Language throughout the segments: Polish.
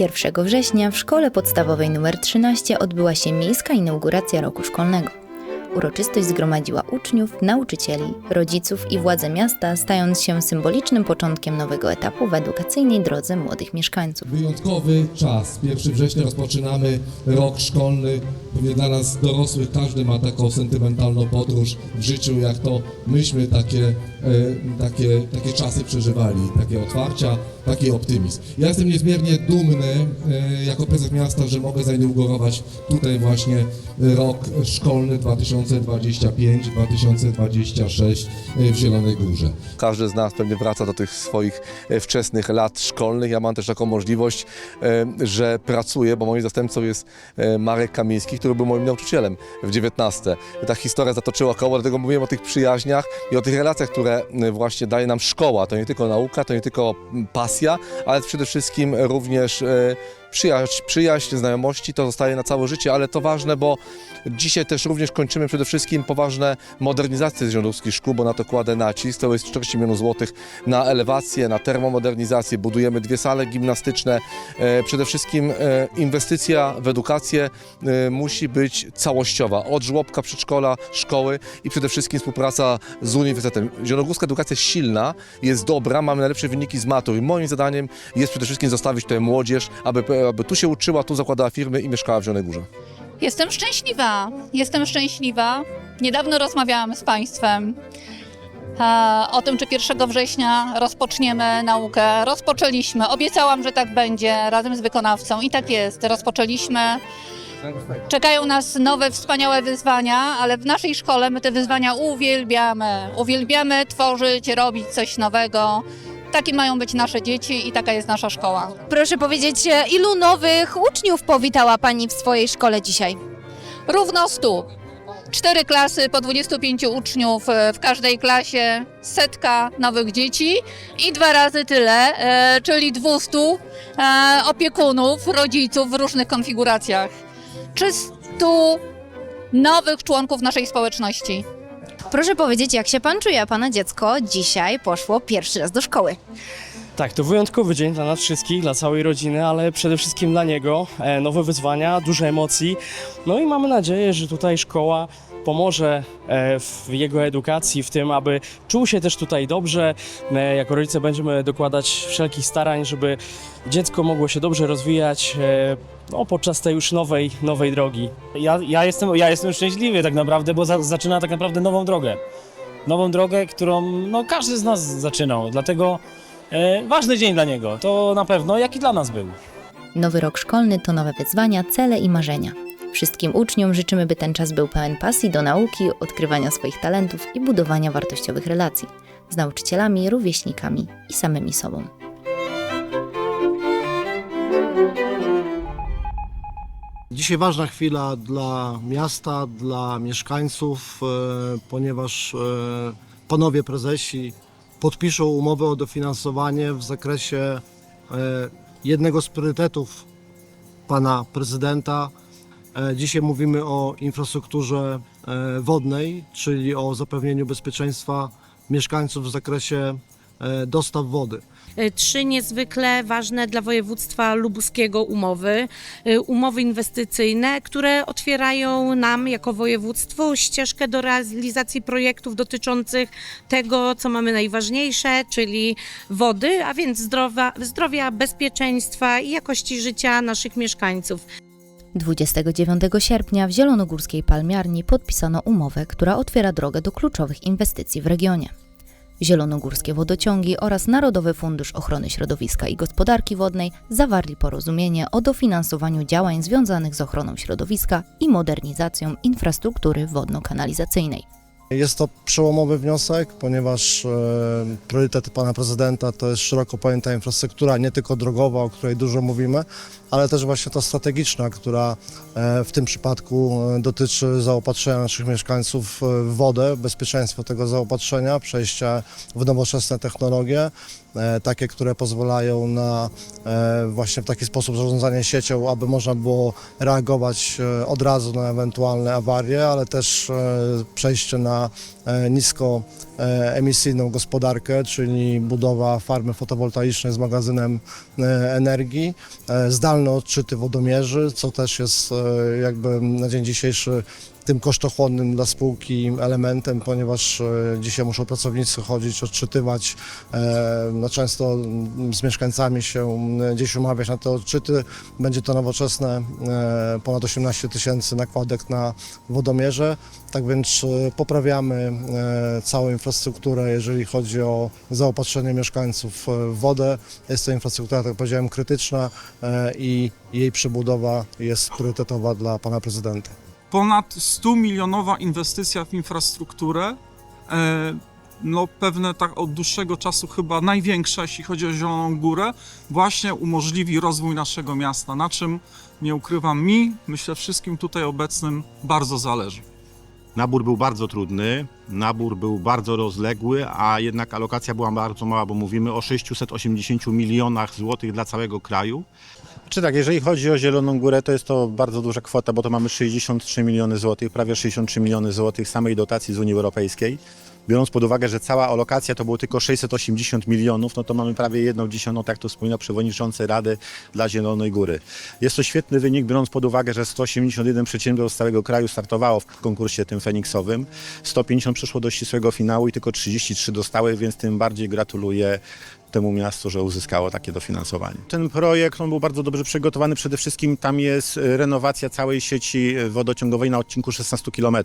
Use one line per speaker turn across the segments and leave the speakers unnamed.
1 września w szkole podstawowej nr 13 odbyła się miejska inauguracja roku szkolnego. Uroczystość zgromadziła uczniów, nauczycieli, rodziców i władze miasta, stając się symbolicznym początkiem nowego etapu w edukacyjnej drodze młodych mieszkańców.
Wyjątkowy czas. 1 września rozpoczynamy rok szkolny. Pewnie dla nas dorosłych każdy ma taką sentymentalną podróż w życiu, jak to myśmy takie, e, takie, takie czasy przeżywali, takie otwarcia, taki optymizm. Ja jestem niezmiernie dumny e, jako prezes miasta, że mogę zainaugurować tutaj właśnie rok szkolny 2025-2026 w Zielonej Górze.
Każdy z nas pewnie wraca do tych swoich e, wczesnych lat szkolnych. Ja mam też taką możliwość, e, że pracuję, bo moim zastępcą jest e, Marek Kamiński, który był moim nauczycielem w 19. Ta historia zatoczyła koło, dlatego mówiłem o tych przyjaźniach i o tych relacjach, które e, właśnie daje nam szkoła. To nie tylko nauka, to nie tylko pasja, ale przede wszystkim również e, przyjaźń, przyjaźń, znajomości, to zostaje na całe życie, ale to ważne, bo dzisiaj też również kończymy przede wszystkim poważne modernizacje związkowskich szkół, bo na to kładę nacisk. To jest 40 milionów złotych na elewację, na termomodernizację, budujemy dwie sale gimnastyczne. E, Przede wszystkim e, inwestycja w edukację e, musi być całościowa, od żłobka, przedszkola, szkoły i przede wszystkim współpraca z uniwersytetem. Zielonogórska edukacja jest silna, jest dobra, mamy najlepsze wyniki z matur i moim zadaniem jest przede wszystkim zostawić tutaj młodzież, aby, aby tu się uczyła, tu zakładała firmy i mieszkała w Zielonej Górze.
Jestem szczęśliwa, jestem szczęśliwa. Niedawno rozmawiałam z Państwem e, o tym, czy 1 września rozpoczniemy naukę. Rozpoczęliśmy, obiecałam, że tak będzie razem z wykonawcą i tak jest, rozpoczęliśmy. Czekają nas nowe, wspaniałe wyzwania, ale w naszej szkole my te wyzwania uwielbiamy. Uwielbiamy tworzyć, robić coś nowego. Takie mają być nasze dzieci i taka jest nasza szkoła.
Proszę powiedzieć, e, ilu nowych uczniów powitała Pani w swojej szkole dzisiaj?
Równo 100. Cztery klasy po 25 uczniów e, w każdej klasie, setka nowych dzieci i dwa razy tyle, e, czyli 200 e, opiekunów, rodziców w różnych konfiguracjach. 300 nowych członków naszej społeczności.
Proszę powiedzieć, jak się Pan czuje? Pana dziecko dzisiaj poszło pierwszy raz do szkoły.
Tak, to wyjątkowy dzień dla nas wszystkich, dla całej rodziny, ale przede wszystkim dla niego. E, nowe wyzwania, dużo emocji. No i mamy nadzieję, że tutaj szkoła pomoże e, w jego edukacji, w tym, aby czuł się też tutaj dobrze. E, jako rodzice będziemy dokładać wszelkich starań, żeby dziecko mogło się dobrze rozwijać e, no, podczas tej już nowej, nowej drogi.
Ja, ja, jestem, ja jestem szczęśliwy tak naprawdę, bo za, zaczyna tak naprawdę nową drogę. Nową drogę, którą no, każdy z nas zaczynał, dlatego e, ważny dzień dla niego, to na pewno, jak i dla nas był.
Nowy rok szkolny to nowe wyzwania, cele i marzenia. Wszystkim uczniom życzymy, by ten czas był pełen pasji do nauki, odkrywania swoich talentów i budowania wartościowych relacji z nauczycielami, rówieśnikami i samymi sobą.
Dzisiaj ważna chwila dla miasta, dla mieszkańców, e, ponieważ e, panowie prezesi podpiszą umowę o dofinansowanie w zakresie e, jednego z priorytetów pana prezydenta. E, Dzisiaj mówimy o infrastrukturze e, wodnej, czyli o zapewnieniu bezpieczeństwa mieszkańców w zakresie e, dostaw wody.
Trzy niezwykle ważne dla województwa lubuskiego umowy. Umowy inwestycyjne, które otwierają nam jako województwu ścieżkę do realizacji projektów dotyczących tego, co mamy najważniejsze, czyli wody, a więc zdrowia bezpieczeństwa i jakości życia naszych mieszkańców.
29 sierpnia w Zielonogórskiej Palmiarni podpisano umowę, która otwiera drogę do kluczowych inwestycji w regionie. Zielonogórskie Wodociągi oraz Narodowy Fundusz Ochrony Środowiska i Gospodarki Wodnej zawarli porozumienie o dofinansowaniu działań związanych z ochroną środowiska i modernizacją infrastruktury wodno-kanalizacyjnej.
Jest to przełomowy wniosek, ponieważ e, priorytety pana prezydenta to jest szeroko pojęta infrastruktura, nie tylko drogowa, o której dużo mówimy, ale też właśnie ta strategiczna, która e, w tym przypadku e, dotyczy zaopatrzenia naszych mieszkańców w wodę, bezpieczeństwo tego zaopatrzenia, przejścia w nowoczesne technologie, takie, które pozwalają na e, właśnie w taki sposób zarządzanie siecią, aby można było reagować e, od razu na ewentualne awarie, ale też e, przejście na e, nisko e, emisyjną gospodarkę, czyli budowa farmy fotowoltaicznej z magazynem e, energii, e, zdalne odczyty wodomierzy, co też jest e, jakby na dzień dzisiejszy tym kosztochłonnym dla spółki elementem, ponieważ e, dzisiaj muszą pracownicy chodzić, odczytywać, e, no często z mieszkańcami się gdzieś umawiać na te odczyty. Będzie to nowoczesne, e, ponad 18 tysięcy nakładek na wodomierze, tak więc poprawiamy całą infrastrukturę, jeżeli chodzi o zaopatrzenie mieszkańców w wodę. Jest to infrastruktura, tak jak powiedziałem, krytyczna i jej przebudowa jest priorytetowa dla pana prezydenta.
Ponad 100 milionowa inwestycja w infrastrukturę. E, no pewne tak od dłuższego czasu chyba największa, jeśli chodzi o Zieloną Górę, właśnie umożliwi rozwój naszego miasta, na czym nie ukrywam mi, myślę wszystkim tutaj obecnym bardzo zależy.
Nabór był bardzo trudny, nabór był bardzo rozległy, a jednak alokacja była bardzo mała, bo mówimy o 680 milionach złotych dla całego kraju. Czy tak, jeżeli chodzi o Zieloną Górę, to jest to bardzo duża kwota, bo to mamy 63 miliony złotych, prawie 63 miliony złotych samej dotacji z Unii Europejskiej. Biorąc pod uwagę, że cała alokacja to było tylko 680 milionów, no to mamy prawie jedną dziesiątą, tak to wspomina przewodniczący Rady dla Zielonej Góry. Jest to świetny wynik, biorąc pod uwagę, że 181 przedsiębiorstw z całego kraju startowało w konkursie tym Feniksowym. 150 przeszło do ścisłego finału i tylko 33 dostały, więc tym bardziej gratuluję temu miastu, że uzyskało takie dofinansowanie. Ten projekt on był bardzo dobrze przygotowany. Przede wszystkim tam jest e, renowacja całej sieci e, wodociągowej na odcinku 16 km.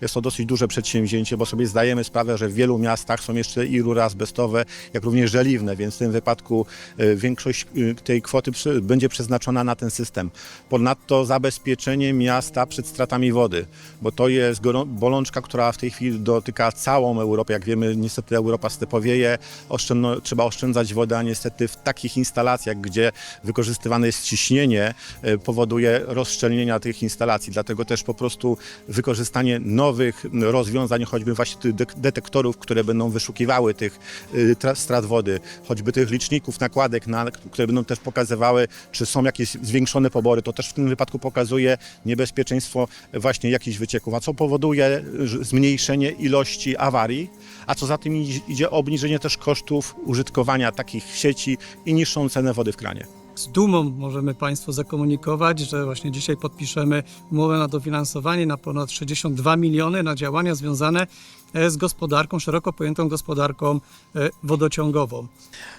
Jest to dosyć duże przedsięwzięcie, bo sobie zdajemy sprawę, że w wielu miastach są jeszcze i rury azbestowe, jak również żeliwne, więc w tym wypadku e, większość tej kwoty będzie przeznaczona na ten system. Ponadto zabezpieczenie miasta przed stratami wody, bo to jest bolączka, która w tej chwili dotyka całą Europę. Jak wiemy, niestety Europa stepowieje, oszczędno, trzeba oszczędzać wodę, a niestety w takich instalacjach, gdzie wykorzystywane jest ciśnienie, e, powoduje rozszczelnienia tych instalacji. Dlatego też po prostu wykorzystanie nowych rozwiązań, choćby właśnie tych detektorów, które będą wyszukiwały tych tra- strat wody, choćby tych liczników nakładek, na, które będą też pokazywały, czy są jakieś zwiększone pobory, to też w tym wypadku pokazuje niebezpieczeństwo właśnie jakichś wycieków, a co powoduje że zmniejszenie ilości awarii, a co za tym idzie- obniżenie też kosztów użytkowania takich sieci i niższą cenę wody w kranie.
Z dumą możemy Państwu zakomunikować, że właśnie dzisiaj podpiszemy umowę na dofinansowanie na ponad 62 miliony na działania związane e, z gospodarką, szeroko pojętą gospodarką e, wodociągową.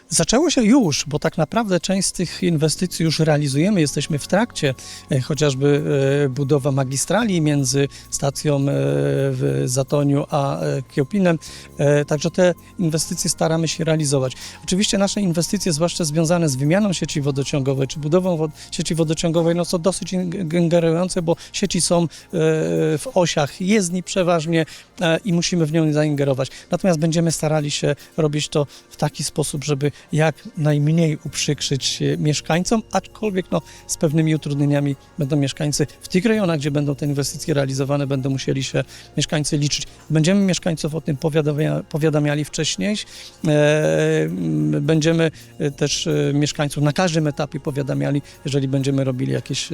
Zaczęło się już, bo tak naprawdę część z tych inwestycji już realizujemy. Jesteśmy w trakcie, e, chociażby e, budowa magistrali między stacją e, w Zatoniu a Kiopinem. E, Także te inwestycje staramy się realizować. Oczywiście nasze inwestycje, zwłaszcza związane z wymianą sieci wodociągowej czy budową sieci wodociągowej, no są dosyć ing- ingerujące, bo sieci są w osiach jezdni przeważnie i musimy w nią zaingerować. Natomiast będziemy starali się robić to w taki sposób, żeby jak najmniej uprzykrzyć e, mieszkańcom, aczkolwiek no, z pewnymi utrudnieniami będą mieszkańcy w tych rejonach, gdzie będą te inwestycje realizowane, będą musieli się mieszkańcy liczyć. Będziemy mieszkańców o tym powiadamia, powiadamiali wcześniej. E, Będziemy e, też mieszkańców na każdym etapie powiadamiali, jeżeli będziemy robili jakieś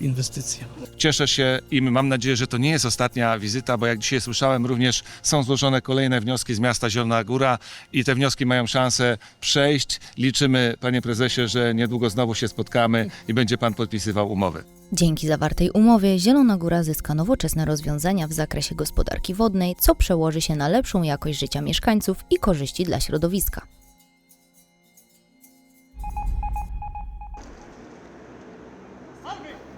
inwestycje.
Cieszę się i mam nadzieję, że to nie jest ostatnia wizyta, bo jak dzisiaj słyszałem, również są złożone kolejne wnioski z miasta Zielona Góra i te wnioski mają szansę Liczymy, panie prezesie, że niedługo znowu się spotkamy i będzie pan podpisywał umowy.
Dzięki zawartej umowie Zielona Góra zyska nowoczesne rozwiązania w zakresie gospodarki wodnej, co przełoży się na lepszą jakość życia mieszkańców i korzyści dla środowiska.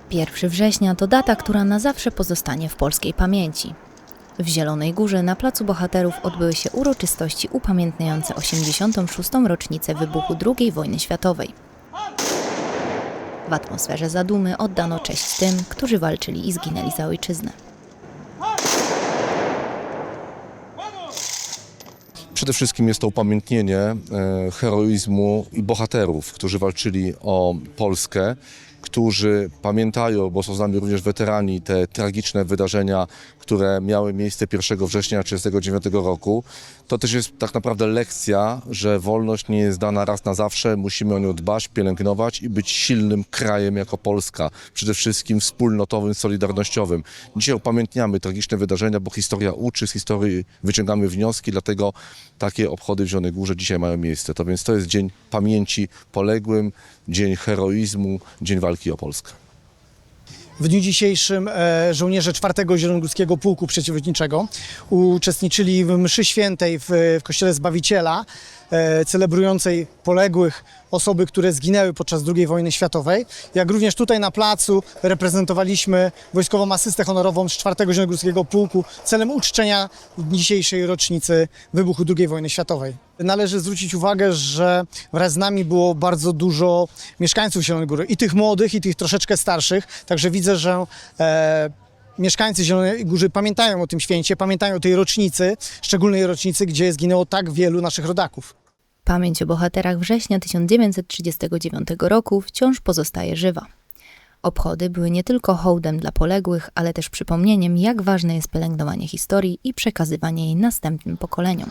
Pierwszy września to data, która na zawsze pozostanie w polskiej pamięci. W Zielonej Górze na Placu Bohaterów odbyły się uroczystości upamiętniające 86. rocznicę wybuchu II wojny światowej. W atmosferze zadumy oddano cześć tym, którzy walczyli i zginęli za ojczyznę.
Przede wszystkim jest to upamiętnienie e, heroizmu i bohaterów, którzy walczyli o Polskę, którzy pamiętają, bo są z nami również weterani, te tragiczne wydarzenia, które miały miejsce 1 września 1939 roku. To też jest tak naprawdę lekcja, że wolność nie jest dana raz na zawsze. Musimy o nią dbać, pielęgnować i być silnym krajem jako Polska. Przede wszystkim wspólnotowym, solidarnościowym. Dzisiaj upamiętniamy tragiczne wydarzenia, bo historia uczy, z historii wyciągamy wnioski, dlatego takie obchody w Zielonej Górze dzisiaj mają miejsce. To więc to jest dzień pamięci poległym, dzień heroizmu, dzień walki o Polskę.
W dniu dzisiejszym e, żołnierze 4 Zielonogórskiego Pułku Przeciwlotniczego uczestniczyli w mszy świętej w, Kościele Zbawiciela, celebrującej poległych osoby, które zginęły podczas II wojny światowej. Jak również tutaj na placu reprezentowaliśmy wojskową asystę honorową z 4 Zielonogórskiego Pułku celem uczczenia dzisiejszej rocznicy wybuchu II wojny światowej. Należy zwrócić uwagę, że wraz z nami było bardzo dużo mieszkańców Zielonej Góry, i tych młodych, i tych troszeczkę starszych, także widzę, że e, mieszkańcy Zielonej Góry pamiętają o tym święcie, pamiętają o tej rocznicy, szczególnej rocznicy, gdzie zginęło tak wielu naszych rodaków.
Pamięć o bohaterach września 1939 roku wciąż pozostaje żywa. Obchody były nie tylko hołdem dla poległych, ale też przypomnieniem, jak ważne jest pielęgnowanie historii i przekazywanie jej następnym pokoleniom.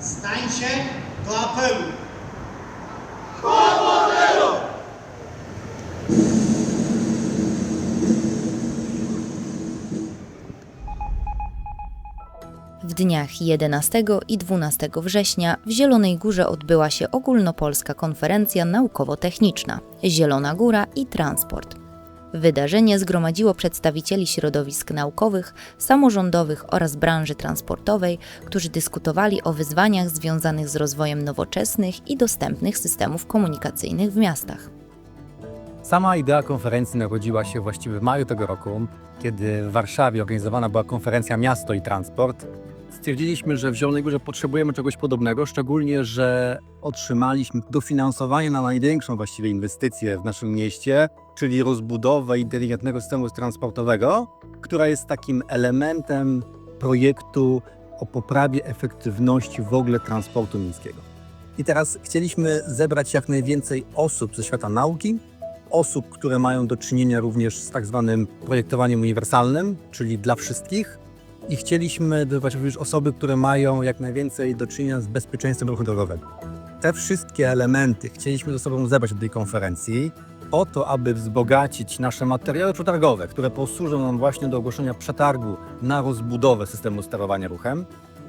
Stańcie do apelu!
Dniach 11 i 12 września w Zielonej Górze odbyła się ogólnopolska konferencja naukowo-techniczna Zielona Góra i Transport. Wydarzenie zgromadziło przedstawicieli środowisk naukowych, samorządowych oraz branży transportowej, którzy dyskutowali o wyzwaniach związanych z rozwojem nowoczesnych i dostępnych systemów komunikacyjnych w miastach.
Sama idea konferencji narodziła się właściwie w maju tego roku, kiedy w Warszawie organizowana była konferencja Miasto i Transport. Stwierdziliśmy, że w Zielonej Górze potrzebujemy czegoś podobnego, szczególnie, że otrzymaliśmy dofinansowanie na największą właściwie inwestycję w naszym mieście, czyli rozbudowę inteligentnego systemu transportowego, która jest takim elementem projektu o poprawie efektywności w ogóle transportu miejskiego. I teraz chcieliśmy zebrać jak najwięcej osób ze świata nauki, osób, które mają do czynienia również z tak zwanym projektowaniem uniwersalnym, czyli dla wszystkich. I chcieliśmy wybrać również osoby, które mają jak najwięcej do czynienia z bezpieczeństwem ruchu drogowego. Te wszystkie elementy chcieliśmy ze sobą zebrać do tej konferencji po to, aby wzbogacić nasze materiały przetargowe, które posłużą nam właśnie do ogłoszenia przetargu na rozbudowę systemu sterowania ruchem.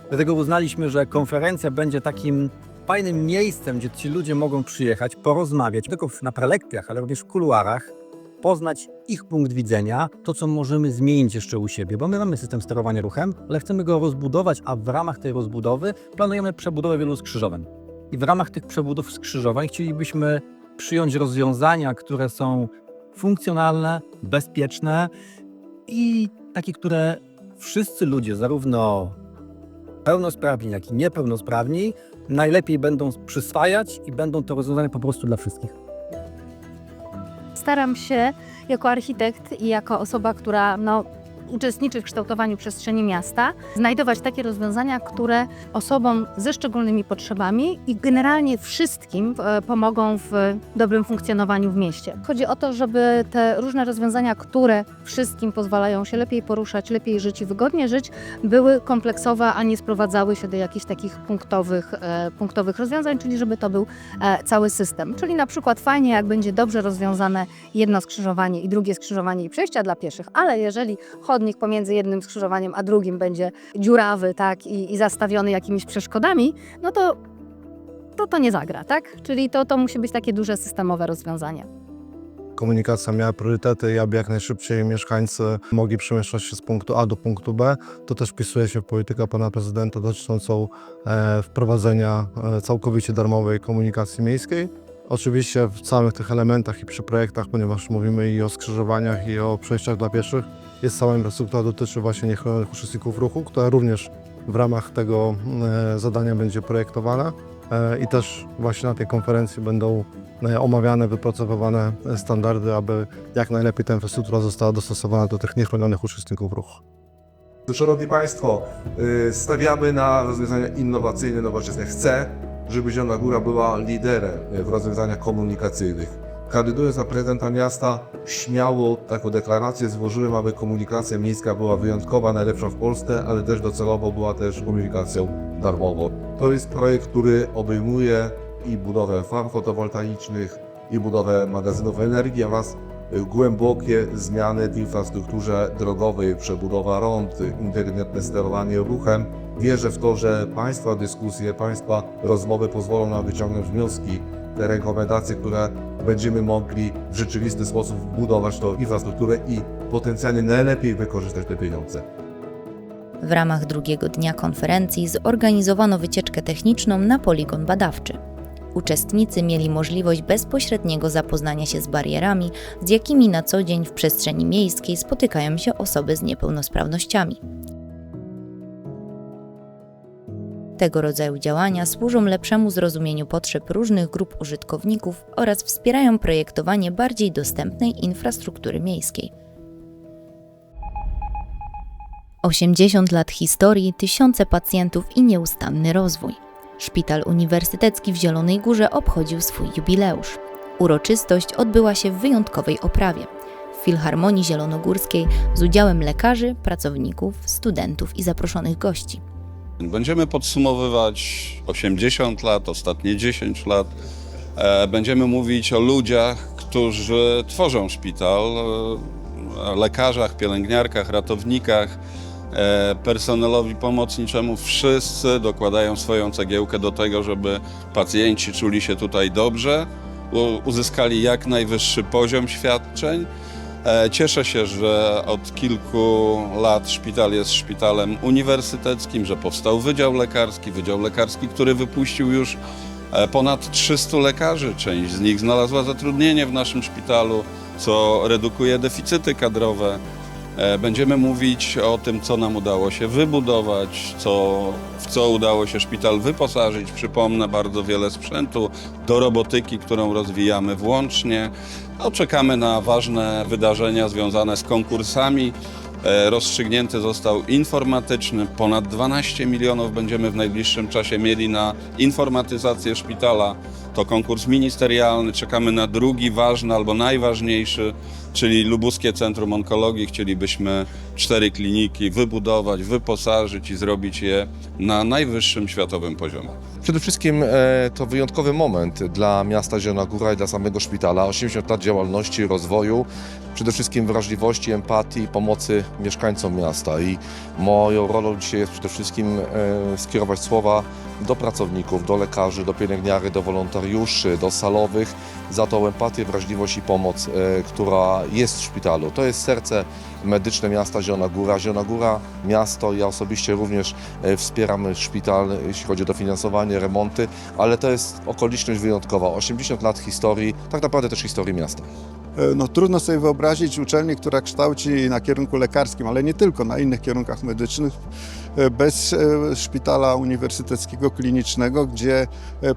Dlatego uznaliśmy, że konferencja będzie takim fajnym miejscem, gdzie ci ludzie mogą przyjechać, porozmawiać, nie tylko na prelekcjach, ale również w kuluarach, poznać ich punkt widzenia, to co możemy zmienić jeszcze u siebie, bo my mamy system sterowania ruchem, ale chcemy go rozbudować, a w ramach tej rozbudowy planujemy przebudowę wielu skrzyżowań. I w ramach tych przebudów skrzyżowań chcielibyśmy przyjąć rozwiązania, które są funkcjonalne, bezpieczne i takie, które wszyscy ludzie, zarówno pełnosprawni, jak i niepełnosprawni, najlepiej będą przyswajać i będą to rozwiązania po prostu dla wszystkich.
Staram się jako architekt i jako osoba, która no, uczestniczy w kształtowaniu przestrzeni miasta, znajdować takie rozwiązania, które osobom ze szczególnymi potrzebami i generalnie wszystkim e, pomogą w dobrym funkcjonowaniu w mieście. Chodzi o to, żeby te różne rozwiązania, które wszystkim pozwalają się lepiej poruszać, lepiej żyć i wygodnie żyć, były kompleksowe, a nie sprowadzały się do jakichś takich punktowych, e, punktowych rozwiązań, czyli żeby to był e, cały system. Czyli na przykład fajnie, jak będzie dobrze rozwiązane jedno skrzyżowanie i drugie skrzyżowanie i przejścia dla pieszych, ale jeżeli chodnik pomiędzy jednym skrzyżowaniem a drugim będzie dziurawy, tak, i, i zastawiony jakimiś przeszkodami, no to to, to nie zagra, tak? Czyli to, to musi być takie duże systemowe rozwiązanie.
komunikacja miała priorytety aby jak najszybciej mieszkańcy mogli przemieszczać się z punktu A do punktu B. To też wpisuje się w politykę pana prezydenta dotyczącą e, wprowadzenia e, całkowicie darmowej komunikacji miejskiej. Oczywiście w całych tych elementach i przy projektach, ponieważ mówimy i o skrzyżowaniach, i o przejściach dla pieszych, jest cała infrastruktura dotyczy właśnie niechronionych uczestników ruchu, która również w ramach tego e, zadania będzie projektowana. E, I też właśnie na tej konferencji będą e, omawiane, wypracowywane standardy, aby jak najlepiej ta infrastruktura została dostosowana do tych niechronionych uczestników ruchu.
Szanowni Państwo, y, stawiamy na rozwiązania innowacyjne, nowoczesne. Chcę, żeby Zielona Góra była liderem w rozwiązaniach komunikacyjnych. Kandydując na prezydenta miasta, śmiało taką deklarację złożyłem, aby komunikacja miejska była wyjątkowa, najlepsza w Polsce, ale też docelowo była też komunikacją darmową. To jest projekt, który obejmuje i budowę farm fotowoltaicznych, i budowę magazynów energii oraz głębokie zmiany w infrastrukturze drogowej, przebudowa rond, inteligentne sterowanie ruchem. Wierzę w to, że Państwa dyskusje, Państwa rozmowy pozwolą nam wyciągnąć wnioski, te rekomendacje, które będziemy mogli w rzeczywisty sposób budować tą infrastrukturę i potencjalnie najlepiej wykorzystać te pieniądze.
W ramach drugiego dnia konferencji zorganizowano wycieczkę techniczną na poligon badawczy. Uczestnicy mieli możliwość bezpośredniego zapoznania się z barierami, z jakimi na co dzień w przestrzeni miejskiej spotykają się osoby z niepełnosprawnościami. Tego rodzaju działania służą lepszemu zrozumieniu potrzeb różnych grup użytkowników oraz wspierają projektowanie bardziej dostępnej infrastruktury miejskiej. 80 lat historii, tysiące pacjentów i nieustanny rozwój. Szpital Uniwersytecki w Zielonej Górze obchodził swój jubileusz. Uroczystość odbyła się w wyjątkowej oprawie w Filharmonii Zielonogórskiej z udziałem lekarzy, pracowników, studentów i zaproszonych gości.
Będziemy podsumowywać 80 lat, ostatnie 10 lat. E, Będziemy mówić o ludziach, którzy tworzą szpital, e, lekarzach, pielęgniarkach, ratownikach, e, personelowi pomocniczemu. Wszyscy dokładają swoją cegiełkę do tego, żeby pacjenci czuli się tutaj dobrze, uzyskali jak najwyższy poziom świadczeń. E, Cieszę się, że od kilku lat szpital jest szpitalem uniwersyteckim, że powstał Wydział Lekarski, Wydział Lekarski, który wypuścił już e, ponad 300 lekarzy. Część z nich znalazła zatrudnienie w naszym szpitalu, co redukuje deficyty kadrowe. E, Będziemy mówić o tym, co nam udało się wybudować, co, w co udało się szpital wyposażyć. Przypomnę bardzo wiele sprzętu do robotyki, którą rozwijamy włącznie. No, czekamy na ważne wydarzenia związane z konkursami. E, Rozstrzygnięty został informatyczny. Ponad 12 milionów będziemy w najbliższym czasie mieli na informatyzację szpitala. To konkurs ministerialny. Czekamy na drugi ważny albo najważniejszy, czyli Lubuskie Centrum Onkologii. Chcielibyśmy cztery kliniki wybudować, wyposażyć i zrobić je na najwyższym światowym poziomie.
Przede wszystkim e, to wyjątkowy moment dla miasta Zielona Góra i dla samego szpitala. 80 lat działalności, rozwoju, przede wszystkim wrażliwości, empatii, pomocy mieszkańcom miasta. I moją rolą dzisiaj jest przede wszystkim e, skierować słowa do pracowników, do lekarzy, do pielęgniary, do wolontariuszy, do salowych za tą empatię, wrażliwość i pomoc, e, która jest w szpitalu. To jest serce medyczne miasta Zielona Góra. Zielona Góra, miasto, ja osobiście również e, wspieram szpital, jeśli chodzi o dofinansowanie, remonty, ale to jest okoliczność wyjątkowa. 80 lat historii, tak naprawdę też historii miasta.
E, No, trudno sobie wyobrazić uczelnię, która kształci na kierunku lekarskim, ale nie tylko, na innych kierunkach medycznych, e, bez e, szpitala uniwersyteckiego klinicznego, gdzie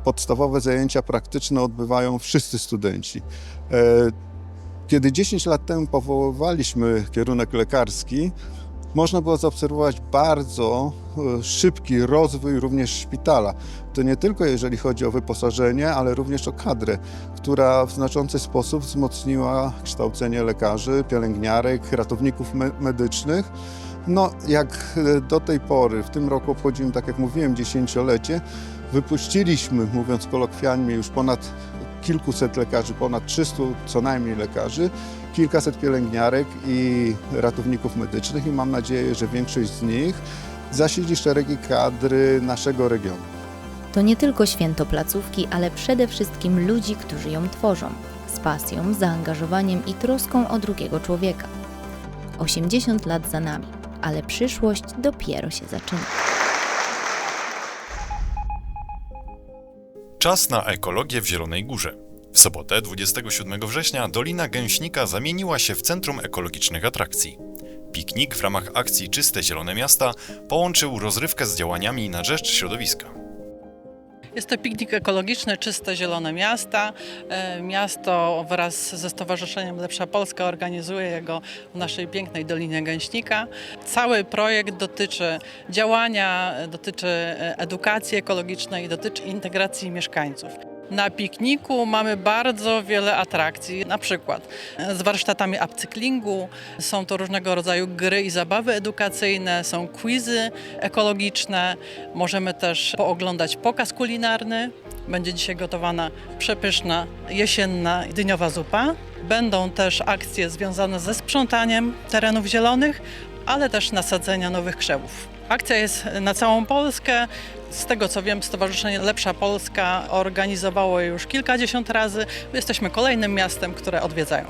podstawowe zajęcia praktyczne odbywają wszyscy studenci. Kiedy 10 lat temu powoływaliśmy kierunek lekarski, można było zaobserwować bardzo e, szybki rozwój również szpitala. To nie tylko jeżeli chodzi o wyposażenie, ale również o kadrę, która w znaczący sposób wzmocniła kształcenie lekarzy, pielęgniarek, ratowników me- medycznych. No, jak e, do tej pory, w tym roku obchodzimy, tak jak mówiłem, dziesięciolecie, wypuściliśmy, mówiąc kolokwialnie, już ponad kilkuset lekarzy, ponad 300 co najmniej lekarzy, kilkaset pielęgniarek i ratowników medycznych i mam nadzieję, że większość z nich zasili szeregi kadry naszego regionu.
To nie tylko święto placówki, ale przede wszystkim ludzi, którzy ją tworzą, z pasją, zaangażowaniem i troską o drugiego człowieka. 80 lat za nami, ale przyszłość dopiero się zaczyna.
Czas na ekologię w Zielonej Górze. W sobotę 27 września Dolina Gęśnika zamieniła się w centrum ekologicznych atrakcji. Piknik w ramach akcji Czyste Zielone Miasta połączył rozrywkę z działaniami na rzecz środowiska.
Jest to piknik ekologiczny, czyste, zielone miasta. E, Miasto wraz ze Stowarzyszeniem Lepsza Polska organizuje jego w naszej pięknej Dolinie Gęśnika. Cały projekt dotyczy działania, dotyczy e, edukacji ekologicznej, dotyczy integracji mieszkańców. Na pikniku mamy bardzo wiele atrakcji, na przykład z warsztatami upcyklingu, są to różnego rodzaju gry i zabawy edukacyjne, są quizy ekologiczne, możemy też pooglądać pokaz kulinarny. Będzie dzisiaj gotowana przepyszna jesienna dyniowa zupa. Będą też akcje związane ze sprzątaniem terenów zielonych, ale też nasadzenia nowych krzewów. Akcja jest na całą Polskę. Z tego co wiem, Stowarzyszenie Lepsza Polska organizowało już kilkadziesiąt razy. Jesteśmy kolejnym miastem, które odwiedzają.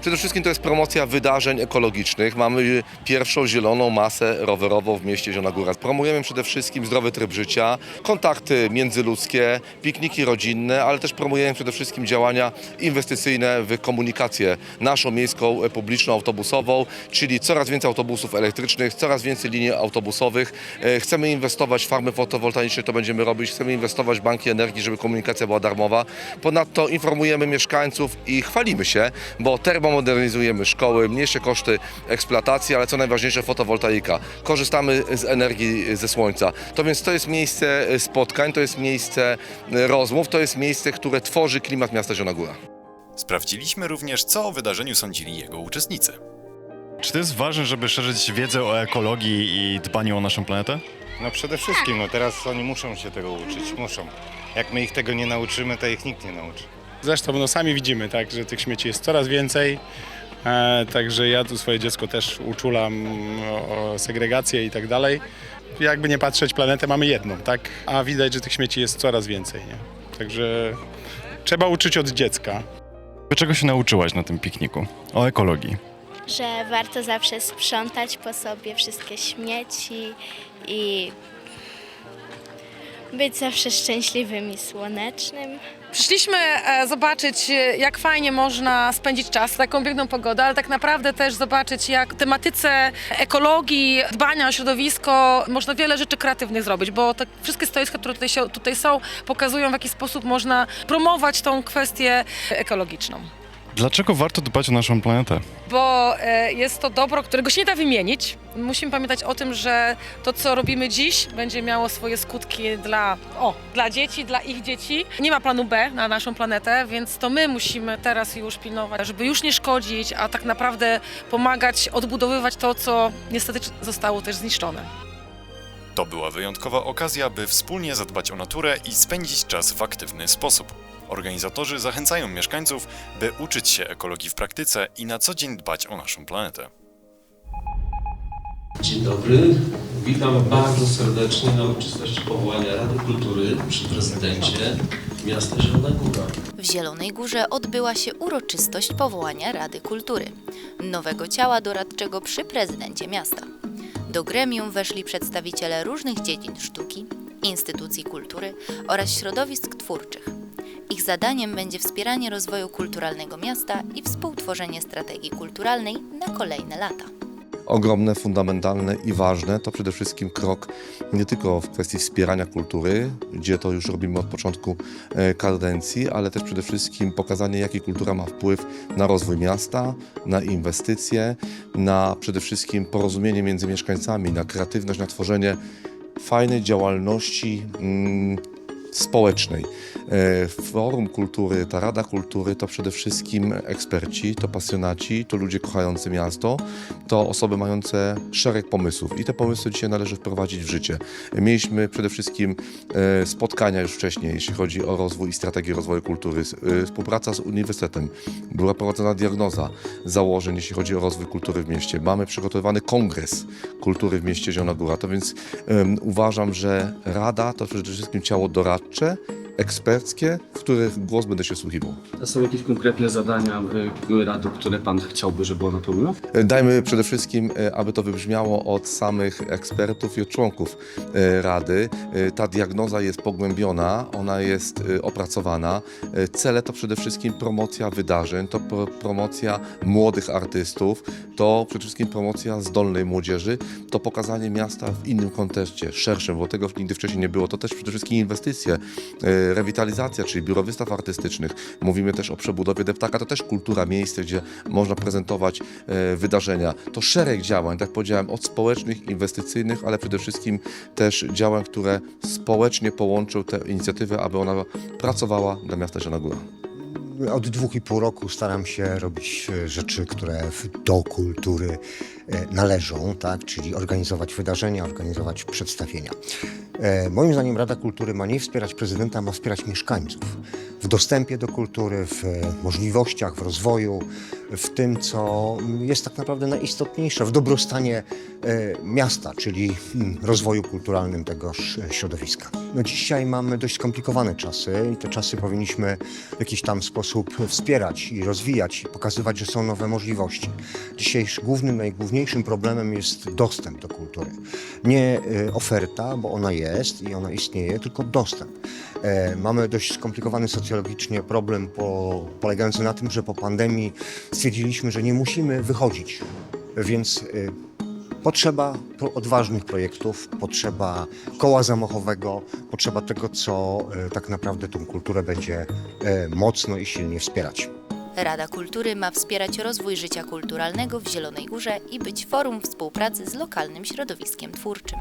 Przede wszystkim to jest promocja wydarzeń ekologicznych. Mamy pierwszą zieloną masę rowerową w mieście Zielona Góra. Promujemy przede wszystkim zdrowy tryb życia, kontakty międzyludzkie, pikniki rodzinne, ale też promujemy przede wszystkim działania inwestycyjne w komunikację naszą miejską, publiczną, autobusową, czyli coraz więcej autobusów elektrycznych, coraz więcej linii autobusowych. E, Chcemy inwestować w farmy fotowoltaiczne, to będziemy robić. Chcemy inwestować w banki energii, żeby komunikacja była darmowa. Ponadto informujemy mieszkańców i chwalimy się, bo termomodernizujemy szkoły, mniejsze koszty eksploatacji, ale co najważniejsze fotowoltaika. Korzystamy z energii ze słońca. To więc to jest miejsce spotkań, to jest miejsce rozmów, to jest miejsce, które tworzy klimat miasta Zielona Góra.
Sprawdziliśmy również, co o wydarzeniu sądzili jego uczestnicy.
Czy to jest ważne, żeby szerzyć wiedzę o ekologii i dbaniu o naszą planetę?
No przede wszystkim, no teraz oni muszą się tego uczyć, muszą. Jak my ich tego nie nauczymy, to ich nikt nie nauczy.
Zresztą no sami widzimy, tak, że tych śmieci jest coraz więcej. E, także ja tu swoje dziecko też uczulam o, o segregację i tak dalej. Jakby nie patrzeć, planetę mamy jedną, tak? A widać, że tych śmieci jest coraz więcej, nie? Także trzeba uczyć od dziecka.
Czego się nauczyłaś na tym pikniku? O ekologii.
że warto zawsze sprzątać po sobie wszystkie śmieci i być zawsze szczęśliwym i słonecznym.
Przyszliśmy e, zobaczyć, e, jak fajnie można spędzić czas taką piękną pogodę, ale tak naprawdę też zobaczyć, jak tematyce ekologii, dbania o środowisko można wiele rzeczy kreatywnych zrobić, bo te wszystkie stoiska, które tutaj, się, tutaj są, pokazują, w jaki sposób można promować tą kwestię ekologiczną.
Dlaczego warto dbać o naszą planetę?
Bo e, jest to dobro, którego się nie da wymienić. Musimy pamiętać o tym, że to, co robimy dziś, będzie miało swoje skutki dla, o, dla dzieci, dla ich dzieci. Nie ma planu B na naszą planetę, więc to my musimy teraz już pilnować, żeby już nie szkodzić, a tak naprawdę pomagać odbudowywać to, co niestety zostało też zniszczone.
To była wyjątkowa okazja, by wspólnie zadbać o naturę i spędzić czas w aktywny sposób. Organizatorzy zachęcają mieszkańców, by uczyć się ekologii w praktyce i na co dzień dbać o naszą planetę.
Dzień dobry, witam bardzo serdecznie na uroczystości powołania Rady Kultury przy prezydencie miasta Zielona Góra.
W Zielonej Górze odbyła się uroczystość powołania Rady Kultury, nowego ciała doradczego przy prezydencie miasta. Do gremium weszli przedstawiciele różnych dziedzin sztuki, instytucji kultury oraz środowisk twórczych. Ich zadaniem będzie wspieranie rozwoju kulturalnego miasta i współtworzenie strategii kulturalnej na kolejne lata.
ogromne, fundamentalne i ważne. To przede wszystkim krok nie tylko w kwestii wspierania kultury, gdzie to już robimy od początku e, kadencji, ale też przede wszystkim pokazanie, jaki kultura ma wpływ na rozwój miasta, na inwestycje, na przede wszystkim porozumienie między mieszkańcami, na kreatywność, na tworzenie fajnej działalności mm, społecznej. E, Forum Kultury, ta Rada Kultury to przede wszystkim eksperci, to pasjonaci, to ludzie kochający miasto, to osoby mające szereg pomysłów i te pomysły dzisiaj należy wprowadzić w życie. Mieliśmy przede wszystkim e, spotkania już wcześniej, jeśli chodzi o rozwój i strategię rozwoju kultury, e, współpraca z uniwersytetem, była prowadzona diagnoza założeń, jeśli chodzi o rozwój kultury w mieście. Mamy przygotowany kongres kultury w mieście Zielona Góra. To więc em, uważam, że Rada to przede wszystkim ciało doradcze, doradcze eksperckie, w których głos będę się słuchiwał.
A są jakieś konkretne zadania y, Rady, które Pan chciałby, żeby ona pełniła?
Dajmy przede wszystkim, e, aby to wybrzmiało od samych ekspertów i od członków e, Rady. E, Ta diagnoza jest pogłębiona, ona jest e, opracowana. E, Cele to przede wszystkim promocja wydarzeń, to pro- promocja młodych artystów, to przede wszystkim promocja zdolnej młodzieży, to pokazanie miasta w innym kontekście, szerszym, bo tego nigdy wcześniej nie było. To też przede wszystkim inwestycje e, e, rewitalizacja, czyli biuro wystaw artystycznych. Mówimy też o przebudowie deptaka, to też kultura, miejsce, gdzie można prezentować e, wydarzenia. To szereg działań, tak powiedziałem, od społecznych, inwestycyjnych, ale przede wszystkim też działań, które społecznie połączą tę inicjatywę, aby ona pracowała dla miasta Zielona.
Od dwóch i pół roku staram się robić e, rzeczy, które do kultury należą, tak? czyli organizować wydarzenia, organizować przedstawienia. E, Moim zdaniem Rada Kultury ma nie wspierać prezydenta, ma wspierać mieszkańców w dostępie do kultury, w e, możliwościach, w rozwoju, w tym, co jest tak naprawdę najistotniejsze, w dobrostanie e, miasta, czyli mm, rozwoju kulturalnym tegoż e, środowiska. No dzisiaj mamy dość skomplikowane czasy i te czasy powinniśmy w jakiś tam sposób wspierać i rozwijać pokazywać, że są nowe możliwości. Dzisiejszym głównym, najgłówniejszym problemem jest dostęp do kultury. Nie e, oferta, bo ona jest i ona istnieje, tylko dostęp. E, Mamy dość skomplikowany socjologicznie problem po, polegający na tym, że po pandemii stwierdziliśmy, że nie musimy wychodzić, więc e, Potrzeba odważnych projektów, potrzeba koła zamachowego, potrzeba tego, co tak naprawdę tą kulturę będzie mocno i silnie wspierać.
Rada Kultury ma wspierać rozwój życia kulturalnego w Zielonej Górze i być forum współpracy z lokalnym środowiskiem twórczym.